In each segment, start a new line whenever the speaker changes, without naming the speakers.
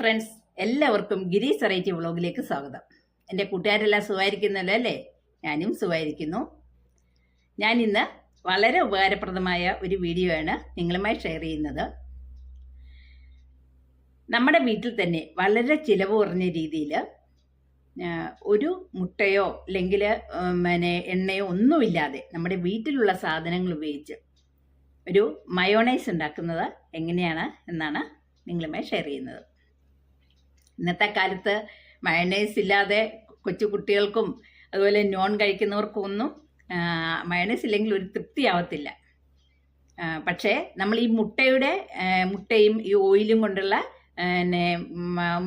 Friends എല്ലാവർക്കും ഗിരീസ് variety വ്ളോഗിലേക്ക് സ്വാഗതം. എന്റെ കൂട്ടുകാരെല്ലാം സുഖമായിരിക്കുന്നല്ലോ അല്ലേ? ഞാനും സുഖമായിരിക്കുന്നു. ഞാൻ ഇന്ന് വളരെ ഉപകാരപ്രദമായ ഒരു വീഡിയോ ആണ് നിങ്ങളുമായി ഷെയർ ചെയ്യുന്നത്. നമ്മുടെ വീട്ടിൽ തന്നെ വളരെ ചിലവ് കുറഞ്ഞ രീതിയിൽ ഒരു മുട്ടയോ അല്ലെങ്കിൽ പിന്നെ എണ്ണയോ ഒന്നുമില്ലാതെ നമ്മുടെ വീട്ടിലുള്ള സാധനങ്ങൾ ഉപയോഗിച്ച് ഒരു മയോണൈസ് ഉണ്ടാക്കുന്നത് എങ്ങനെയാണ് എന്നാണ് നിങ്ങളുമായി ഷെയർ ചെയ്യുന്നത്. ഇന്നത്തെ കാലത്ത് മയണൈസ് ഇല്ലാതെ കൊച്ചു കുട്ടികൾക്കും അതുപോലെ നോൺ കഴിക്കുന്നവർക്കും ഒന്നും മയണൈസ് ഇല്ലെങ്കിൽ ഒരു തൃപ്തിയാവത്തില്ല പക്ഷേ നമ്മൾ ഈ മുട്ടയുടെ മുട്ടയും ഈ ഓയിലും കൊണ്ടുള്ള പിന്നെ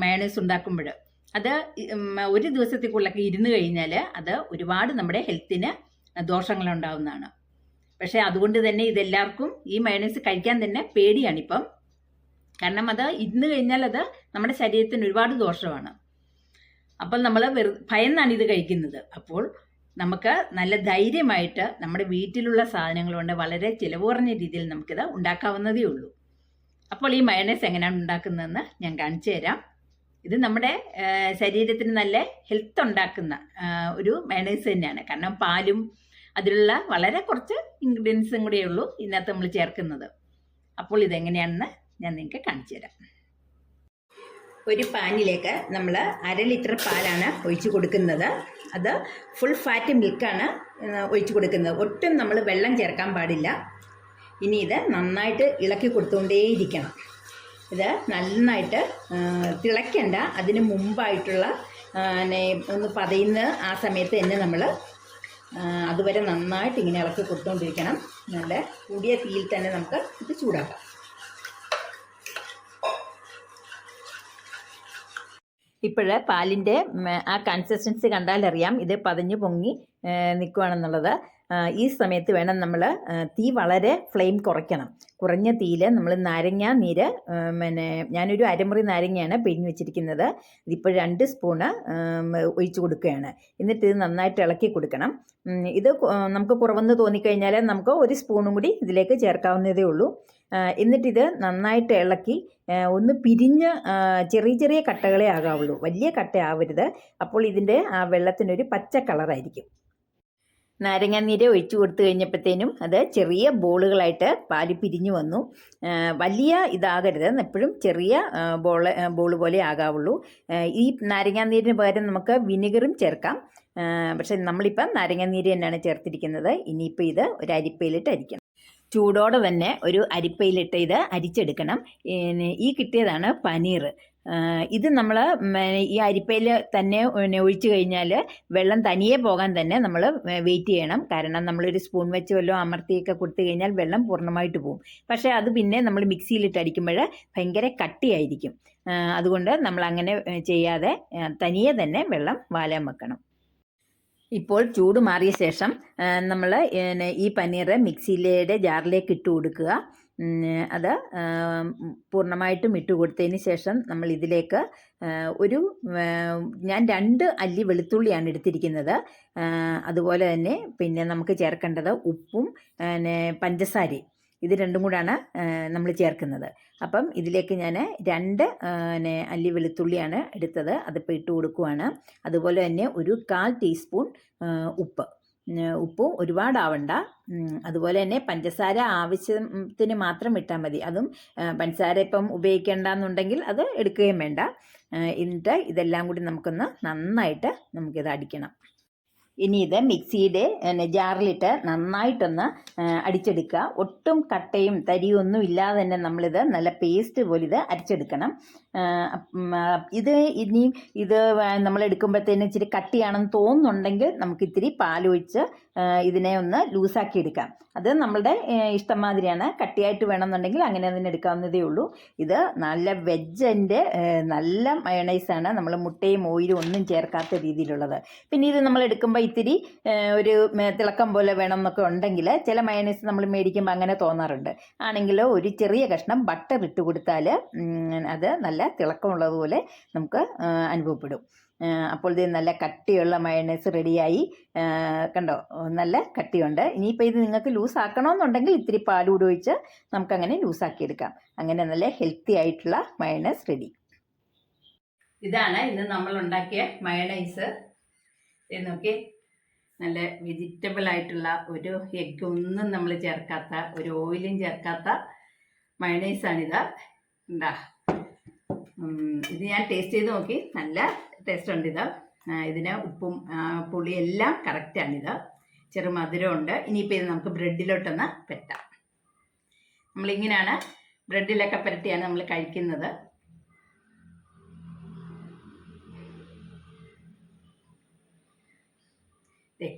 മയണൈസ് ഉണ്ടാക്കുമ്പോൾ അത് ഒരു ദിവസത്തേക്കുള്ളൊക്കെ ഇരുന്ന് കഴിഞ്ഞാൽ അത് ഒരുപാട് നമ്മുടെ ഹെൽത്തിന് ദോഷങ്ങളുണ്ടാവുന്നതാണ്. പക്ഷേ അതുകൊണ്ട് തന്നെ ഇതെല്ലാവർക്കും ഈ മയണൈസ് കഴിക്കാൻ തന്നെ പേടിയാണിപ്പം കാരണം അത് ഇന്ന് കഴിഞ്ഞാൽ അത് നമ്മുടെ ശരീരത്തിന് ഒരുപാട് ദോഷമാണ്. അപ്പോൾ നമ്മൾ വെറു ഭയന്നാണ് ഇത് കഴിക്കുന്നത്. അപ്പോൾ നമുക്ക് നല്ല ധൈര്യമായിട്ട് നമ്മുടെ വീട്ടിലുള്ള സാധനങ്ങൾ കൊണ്ട് വളരെ ചിലവ് കുറഞ്ഞ രീതിയിൽ നമുക്കിത് ഉണ്ടാക്കാവുന്നതേ ഉള്ളൂ. അപ്പോൾ ഈ മയണൈസ് എങ്ങനെയാണ് ഉണ്ടാക്കുന്നതെന്ന് ഞാൻ കാണിച്ചു തരാം. ഇത് നമ്മുടെ ശരീരത്തിന് നല്ല ഹെൽത്ത് ഉണ്ടാക്കുന്ന ഒരു മയണൈസ് തന്നെയാണ്. കാരണം പാലും അതിലുള്ള വളരെ കുറച്ച് ഇൻഗ്രീഡിയൻസും കൂടിയേ ഉള്ളൂ ഇതിനകത്ത് നമ്മൾ ചേർക്കുന്നത്. അപ്പോൾ ഇതെങ്ങനെയാണെന്ന് ഞാൻ നിങ്ങൾക്ക് കാണിച്ചു തരാം. ഒരു പാനിലേക്ക് നമ്മൾ അര ലിറ്റർ പാലാണ് ഒഴിച്ചു കൊടുക്കുന്നത്. അത് ഫുൾ ഫാറ്റ് മിൽക്കാണ് ഒഴിച്ചു കൊടുക്കുന്നത്. ഒട്ടും നമ്മൾ വെള്ളം ചേർക്കാൻ പാടില്ല. ഇനി ഇത് നന്നായിട്ട് ഇളക്കി കൊടുത്തുകൊണ്ടേയിരിക്കണം. ഇത് നന്നായിട്ട് തിളയ്ക്കേണ്ട. അതിന് മുമ്പായിട്ടുള്ള ഒന്ന് പതയുന്ന ആ സമയത്ത് തന്നെ നമ്മൾ അതുവരെ നന്നായിട്ട് ഇങ്ങനെ ഇളക്കി കൊടുത്തുകൊണ്ടിരിക്കണം. നല്ല കൂടിയ തീയിൽ തന്നെ നമുക്ക് ഇത് ചൂടാക്കാം. ഇപ്പോഴ് പാലിന്റെ ആ കൺസിസ്റ്റൻസി കണ്ടാലറിയാം. ഇത് പതിഞ്ഞു പൊങ്ങി നിൽക്കുകയാണെന്നുള്ളത് ഈ സമയത്ത് വേണം നമ്മൾ തീ വളരെ ഫ്ലെയിം കുറയ്ക്കണം. കുറഞ്ഞ തീയിൽ നമ്മൾ നാരങ്ങ നീര് പിന്നെ ഞാനൊരു അരമുറി നാരങ്ങയാണ് പിഴിഞ്ഞ് വെച്ചിരിക്കുന്നത്. ഇതിപ്പോൾ രണ്ട് സ്പൂണ് ഒഴിച്ചു കൊടുക്കുകയാണ്. എന്നിട്ട് ഇത് നന്നായിട്ട് ഇളക്കി കൊടുക്കണം. ഇത് നമുക്ക് കുറവെന്ന് തോന്നിക്കഴിഞ്ഞാൽ നമുക്ക് ഒരു സ്പൂണും കൂടി ഇതിലേക്ക് ചേർക്കാവുന്നതേ ഉള്ളൂ. എന്നിട്ടിത് നന്നായിട്ട് ഇളക്കി ഒന്ന് പിരിഞ്ഞ് ചെറിയ ചെറിയ കട്ടകളെ ആകാവുള്ളൂ. വലിയ കട്ട ആവരുത് അപ്പോൾ ഇതിന്റെ ആ വെള്ളത്തിനൊരു പച്ച കളറായിരിക്കും. നാരങ്ങാനീര് ഒഴിച്ചു കൊടുത്തു കഴിഞ്ഞപ്പോഴത്തേനും അത് ചെറിയ ബോളുകളായിട്ട് പാൽ പിരിഞ്ഞു വന്നു. വലിയ ഇതാകരുത്. എപ്പോഴും ചെറിയ ബോൾ ബോൾ പോലെ ആകാവുള്ളൂ. ഈ നാരങ്ങാനീരിന് പകരം നമുക്ക് വിനെഗറും ചേർക്കാം. പക്ഷേ നമ്മളിപ്പം നാരങ്ങാനീര് തന്നെയാണ് ചേർത്തിരിക്കുന്നത്. ഇനിയിപ്പോൾ ഇത് ഒരു അരിപ്പയിലിട്ട് അരിക്കണം ചൂടോടെ തന്നെ ഒരു അരിപ്പയിലിട്ട് ഇത് അരിച്ചെടുക്കണം. ഈ കിട്ടിയതാണ് പനീർ ഇത് നമ്മൾ ഈ അരിപ്പയിൽ തന്നെ പിന്നെ ഒഴിച്ചു കഴിഞ്ഞാൽ വെള്ളം തനിയെ പോകാൻ തന്നെ നമ്മൾ വെയിറ്റ് ചെയ്യണം. കാരണം നമ്മളൊരു സ്പൂൺ വെച്ച് വല്ലതും അമർത്തിയൊക്കെ കൊടുത്തു കഴിഞ്ഞാൽ വെള്ളം പൂർണമായിട്ട് പോകും പക്ഷേ അത് പിന്നെ നമ്മൾ മിക്സിയിലിട്ട് അടിക്കുമ്പോൾ ഭയങ്കര കട്ടിയായിരിക്കും. അതുകൊണ്ട് നമ്മൾ അങ്ങനെ ചെയ്യാതെ തനിയെ തന്നെ വെള്ളം വാലാൻ വെക്കണം. ഇപ്പോൾ ചൂട് മാറിയ ശേഷം നമ്മൾ ഈ പനീർ മിക്സിയിലെ ജാറിലേക്ക് ഇട്ട് കൊടുക്കുക. അത് പൂർണമായിട്ടും ഇട്ട് കൊടുത്തതിന് ശേഷം നമ്മൾ ഇതിലേക്ക് ഒരു ഞാൻ രണ്ട് അല്ലി വെളുത്തുള്ളിയാണ് എടുത്തിരിക്കുന്നത്. അതുപോലെ തന്നെ പിന്നെ നമുക്ക് ചേർക്കേണ്ടത് ഉപ്പും പിന്നെ പഞ്ചസാരയും. ഇത് രണ്ടും കൂടാണ് നമ്മൾ ചേർക്കുന്നത്. അപ്പം ഇതിലേക്ക് ഞാൻ രണ്ട് പിന്നെ അല്ലി വെളുത്തുള്ളിയാണ് എടുത്തത്. അതിപ്പോൾ ഇട്ട് കൊടുക്കുവാണ്. അതുപോലെ തന്നെ ഒരു കാൽ ടീസ്പൂൺ ഉപ്പ്. ഉപ്പ് ഒരുപാടാവണ്ട. അതുപോലെ തന്നെ പഞ്ചസാര ആവശ്യത്തിന് മാത്രം ഇട്ടാൽ മതി. അതും പഞ്ചസാര ഇപ്പം ഉപയോഗിക്കേണ്ടെന്നുണ്ടെങ്കിൽ അത് എടുക്കുകയും വേണ്ട. എന്നിട്ട് ഇതെല്ലാം കൂടി നമുക്കൊന്ന് നന്നായിട്ട് നമുക്കിത് അടിക്കണം. ഇനി ഇത് മിക്സിയുടെ ജാറിലിട്ട് നന്നായിട്ടൊന്ന് അടിച്ചെടുക്കുക. ഒട്ടും കട്ടയും തരിയും ഒന്നും ഇല്ലാതെ തന്നെ നമ്മളിത് നല്ല പേസ്റ്റ് പോലെ ഇത് അരിച്ചെടുക്കണം. ഇത് ഇനിയും ഇത് നമ്മൾ എടുക്കുമ്പോഴത്തേനും ഇച്ചിരി കട്ടിയാണെന്ന് തോന്നുന്നുണ്ടെങ്കിൽ നമുക്ക് ഇത്തിരി പാലൊഴിച്ച് ഇതിനെ ഒന്ന് ലൂസാക്കി എടുക്കാം. അത് നമ്മളുടെ ഇഷ്ടം മാതിരിയാണ് കട്ടിയായിട്ട് വേണമെന്നുണ്ടെങ്കിൽ അങ്ങനെ തന്നെ എടുക്കാവുന്നതേ ഉള്ളൂ. ഇത് നല്ല വെജിന്റെ നല്ല മയണൈസാണ് നമ്മൾ മുട്ടയും ഓയിലും ഒന്നും ചേർക്കാത്ത രീതിയിലുള്ളത്. പിന്നെ ഇത് നമ്മൾ എടുക്കുമ്പോൾ ഇത്തിരി ഒരു തിളക്കം പോലെ വേണം എന്നൊക്കെ ഉണ്ടെങ്കിൽ ചില മയണൈസ് നമ്മൾ മേടിക്കുമ്പോൾ അങ്ങനെ തോന്നാറുണ്ട്. ആണെങ്കിൽ ഒരു ചെറിയ കഷ്ണം ബട്ടർ ഇട്ട് കൊടുത്താൽ അത് നല്ല തിളക്കമുള്ളതുപോലെ നമുക്ക് അനുഭവപ്പെടും. അപ്പോൾ ഇത് നല്ല കട്ടിയുള്ള മയണൈസ് റെഡിയായി. കണ്ടോ? നല്ല കട്ടിയുണ്ട്. ഇനിയിപ്പോൾ ഇത് നിങ്ങൾക്ക് ലൂസ് ആക്കണമെന്നുണ്ടെങ്കിൽ ഇത്തിരി പാൽ ഒഴിച്ച് നമുക്കങ്ങനെ ലൂസാക്കിയെടുക്കാം. അങ്ങനെ നല്ല ഹെൽത്തി ആയിട്ടുള്ള മയണൈസ് റെഡി. ഇതാണ് ഇന്ന് നമ്മൾ ഉണ്ടാക്കിയ മയണൈസ്. നോക്കി. നല്ല വെജിറ്റബിൾ ആയിട്ടുള്ള ഒരു എഗ് ഒന്നും നമ്മൾ ചേർക്കാത്ത ഒരു ഓയിലും ചേർക്കാത്ത മയണൈസാണിത്. ഉണ്ടാ ഇത് ഞാൻ ടേസ്റ്റ് ചെയ്ത് നോക്കി. നല്ല ടേസ്റ്റ് ഉണ്ട് ഇത് ഇതിന് ഉപ്പും പുളിയെല്ലാം കറക്റ്റാണിത്. ചെറു മധുരമുണ്ട്. ഇനിയിപ്പോൾ ഇത് നമുക്ക് ബ്രെഡിലോട്ടൊന്ന് പെറ്റാം. നമ്മളിങ്ങനെയാണ് ബ്രെഡിലൊക്കെ പുരട്ടിയാണ് നമ്മൾ കഴിക്കുന്നത്.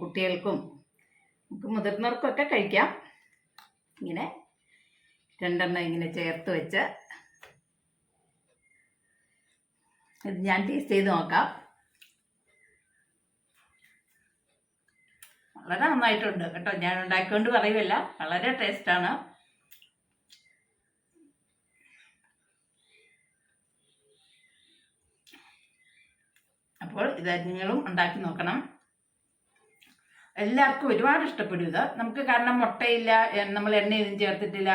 കുട്ടികൾക്കും നമുക്ക് മുതിർന്നവർക്കൊക്കെ കഴിക്കാം. ഇങ്ങനെ രണ്ടെണ്ണം ഇങ്ങനെ ചേർത്ത് വെച്ച് ഇത് ഞാൻ ടേസ്റ്റ് ചെയ്ത് നോക്കാം. വളരെ നന്നായിട്ടുണ്ട് കേട്ടോ. ഞാൻ ഉണ്ടാക്കിക്കൊണ്ട് പറയുമല്ല വളരെ ടേസ്റ്റാണ് അപ്പോൾ ഇത് നിങ്ങളും ഉണ്ടാക്കി നോക്കണം. എല്ലാവർക്കും ഒരുപാട് ഇഷ്ടപ്പെടും ഇത്. നമുക്ക് കാരണം മുട്ടയില്ല നമ്മൾ എണ്ണയൊന്നും ചേർത്തിട്ടില്ല.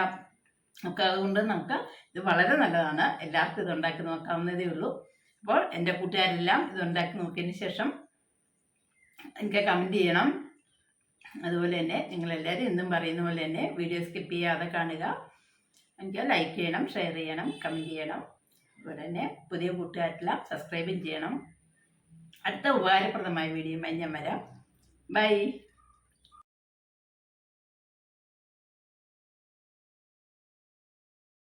നമുക്ക് അതുകൊണ്ട് നമുക്ക് ഇത് വളരെ നല്ലതാണ്. എല്ലാവർക്കും ഇത് ഉണ്ടാക്കി നോക്കാവുന്നതേ ഉള്ളൂ. അപ്പോൾ എന്റെ കൂട്ടുകാരെല്ലാം ഇത് ഉണ്ടാക്കി നോക്കിയതിന് ശേഷം എനിക്ക് കമന്റ് ചെയ്യണം. അതുപോലെ തന്നെ നിങ്ങൾ നിങ്ങളെല്ലാവരും എന്നും പറയുന്ന പോലെ തന്നെ വീഡിയോ സ്കിപ്പ് ചെയ്യാതെ കാണുക. എനിക്ക് ലൈക്ക് ചെയ്യണം ഷെയർ ചെയ്യണം കമന്റ് ചെയ്യണം. അതുപോലെ തന്നെ പുതിയ കൂട്ടുകാരെല്ലാം സബ്സ്ക്രൈബും ചെയ്യണം. അടുത്ത ഉപകാരപ്രദമായ വീഡിയോ ഞാൻ വരാം. ബൈ